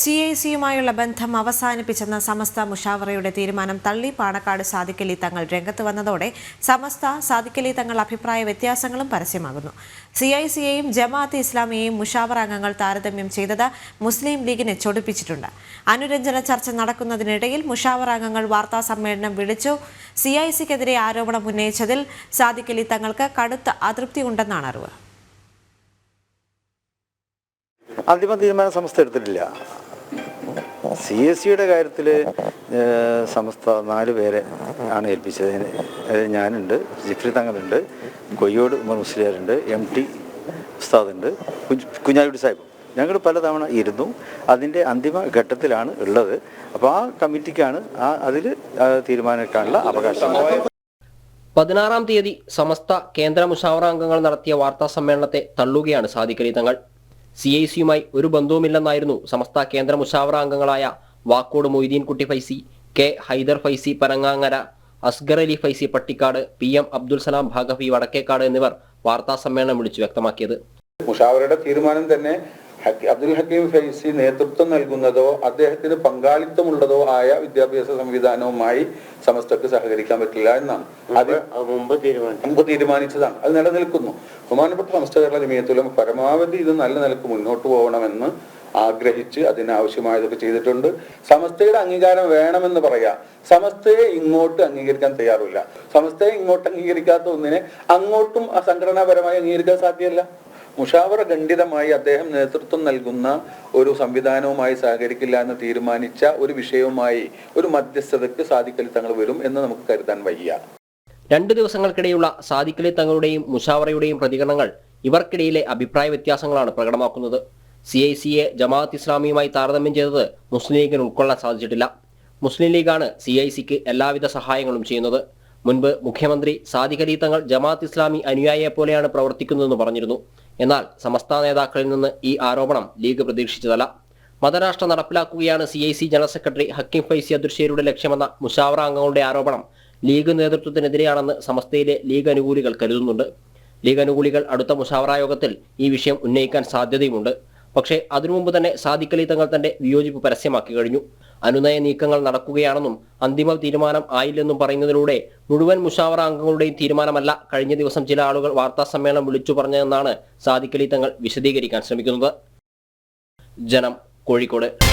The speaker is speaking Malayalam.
സി ഐ സിയുമായുള്ള ബന്ധം അവസാനിപ്പിച്ചെന്ന സമസ്ത മുഷാവറയുടെ തീരുമാനം തള്ളി പാണക്കാട് സാദിക്കലി തങ്ങൾ രംഗത്ത് വന്നതോടെ സമസ്ത സാദിക്കലി തങ്ങൾ അഭിപ്രായ വ്യത്യാസങ്ങളും പരസ്യമാകുന്നു. സി ഐ സിയെയും ജമാഅത്ത് ഇസ്ലാമിയെയും മുഷാവറ അംഗങ്ങൾ താരതമ്യം ചെയ്തത് മുസ്ലിം ലീഗിനെ ചൊടിപ്പിച്ചിട്ടുണ്ട്. അനുരഞ്ജന ചർച്ച നടക്കുന്നതിനിടയിൽ മുഷാവറ അംഗങ്ങൾ വാർത്താ സമ്മേളനം വിളിച്ചു. സി ഐ സിക്കെതിരെ ആരോപണം ഉന്നയിച്ചതിൽ സാദിക്കലി തങ്ങൾക്ക് കടുത്ത അതൃപ്തി ഉണ്ടെന്നാണ് അറിവ്. അന്തിമ തീരുമാനം സമസ്ത എടുത്തിട്ടില്ല. സി എസ് സിയുടെ കാര്യത്തിൽ സമസ്ത നാല് പേരെ ആണ് ഏൽപ്പിച്ചത്. ഞാനുണ്ട് ജിഫ്രി തങ്ങളുണ്ട് കൊയ്യോട് ഉമർ മുസ്ലിയാരുണ്ട് എം ടി ഉസ്താദുണ്ട് കുഞ്ഞ് കുഞ്ഞാലിക്കുട്ടി സാഹിബ്. ഞങ്ങൾ പലതവണ ഇരുന്നു. അതിന്റെ അന്തിമ ഘട്ടത്തിലാണ് ഉള്ളത്. അപ്പോൾ ആ കമ്മിറ്റിക്കാണ് ആ അതിൽ തീരുമാനിക്കാനുള്ള അവകാശം. പതിനാറാം തീയതി സമസ്ത കേന്ദ്ര മുഷാവറ അംഗങ്ങൾ നടത്തിയ വാർത്താ സമ്മേളനത്തെ തള്ളുകയാണ് സാദിഖലി തങ്ങൾ. സി ഐ സിയുമായി ഒരു ബന്ധവുമില്ലെന്നായിരുന്നു സമസ്ത കേന്ദ്ര മുഷാവറ അംഗങ്ങളായ Wakkode Moideenkutty Faizy K Haider Faizy Panangangara Asgar Ali Faizy Pattikkad P M Abdul Salam ഭാഗഫി Vadakkekad എന്നിവർ വാർത്താ സമ്മേളനം വിളിച്ചു വ്യക്തമാക്കിയത്. മുഷാവറയുടെ തീരുമാനം തന്നെ അബ്ദുൽ ഹക്കീം ഫൈസി നേതൃത്വം നൽകുന്നതോ അദ്ദേഹത്തിന് പങ്കാളിത്തമുള്ളതോ ആയ വിദ്യാഭ്യാസ സംവിധാനവുമായി സമസ്തക്ക് സഹകരിക്കാൻ പറ്റില്ല എന്നാണ്. അത് മുമ്പ് തീരുമാനിച്ചു മുമ്പ് തീരുമാനിച്ചതാണ്. അത് നിലനിൽക്കുന്നു. ബഹുമാനപ്പെട്ട സമസ്ത കേരള ജമീയത്തിലും പരമാവധി ഇത് നല്ല നിലയ്ക്ക് മുന്നോട്ട് പോകണമെന്ന് ആഗ്രഹിച്ച് അതിനാവശ്യമായതൊക്കെ ചെയ്തിട്ടുണ്ട്. സമസ്തയുടെ അംഗീകാരം വേണമെന്ന് പറയാ. സമസ്തയെ ഇങ്ങോട്ട് അംഗീകരിക്കാൻ തയ്യാറില്ല. സമസ്തയെ ഇങ്ങോട്ട് അംഗീകരിക്കാത്ത ഒന്നിനെ അങ്ങോട്ടും സംഘടനാപരമായി അംഗീകരിക്കാൻ സാധ്യമല്ല മുഷാവറ ഖണ്ഡിതമായി അദ്ദേഹം നേതൃത്വം നൽകുന്ന ഒരു സംവിധാനവുമായി സഹകരിക്കില്ല എന്ന് തീരുമാനിച്ച ഒരു വിഷയവുമായി ഒരു മധ്യസ്ഥതയ്ക്ക് സാധിക്കൽ തങ്ങൾ വരും എന്ന് നമുക്ക് കരുതാൻ വയ്യ. രണ്ടു ദിവസങ്ങൾക്കിടെയുള്ള സാദിഖലി തങ്ങളുടെയും മുഷാവറയുടെയും പ്രതികരണങ്ങൾ ഇവർക്കിടയിലെ അഭിപ്രായ വ്യത്യാസങ്ങളാണ് പ്രകടമാക്കുന്നത്. സി ഐ സിയെ ജമാഅത്ത് ഇസ്ലാമിയുമായി താരതമ്യം ചെയ്തത് മുസ്ലിം ലീഗിന് ഉൾക്കൊള്ളാൻ സാധിച്ചിട്ടില്ല. മുസ്ലിം ലീഗാണ് സി ഐ സിക്ക് എല്ലാവിധ സഹായങ്ങളും ചെയ്യുന്നത്. മുൻപ് മുഖ്യമന്ത്രി സാദിഖ് അലി തങ്ങൾ ജമാഅത്ത് ഇസ്ലാമി അനുയായിയെ പോലെയാണ് പ്രവർത്തിക്കുന്നതെന്ന് പറഞ്ഞിരുന്നു. എന്നാൽ സമസ്ത നേതാക്കളിൽ നിന്ന് ഈ ആരോപണം ലീഗ് പ്രതീക്ഷിച്ചതല്ല. മതരാഷ്ട്ര നടപ്പിലാക്കുകയാണ് C I C general secretary Hakkim Faizy അദുർഷേരിയുടെ ലക്ഷ്യമെന്ന മുഷാവറ അംഗങ്ങളുടെ ആരോപണം ലീഗ് നേതൃത്വത്തിനെതിരെയാണെന്ന് സമസ്തയിലെ ലീഗ് അനുകൂലികൾ കരുതുന്നുണ്ട്. ലീഗ് അനുകൂലികൾ അടുത്ത മുഷാവറ യോഗത്തിൽ ഈ വിഷയം ഉന്നയിക്കാൻ സാധ്യതയുമുണ്ട്. പക്ഷേ അതിനുമുമ്പ് തന്നെ സാദിഖലി തങ്ങൾ തന്റെ വിയോജിപ്പ് പരസ്യമാക്കി കഴിഞ്ഞു. അനുനയ നീക്കങ്ങൾ നടക്കുകയാണെന്നും അന്തിമ തീരുമാനം ആയില്ലെന്നും പറയുന്നതിലൂടെ മുഴുവൻ മുഷാവറ അംഗങ്ങളുടെയും തീരുമാനമല്ല കഴിഞ്ഞ ദിവസം ചില ആളുകൾ വാർത്താ സമ്മേളനം വിളിച്ചു പറഞ്ഞതെന്നാണ് സാദിഖലി തങ്ങൾ വിശദീകരിക്കാൻ ശ്രമിക്കുന്നത്. ജനം കോഴിക്കോട്.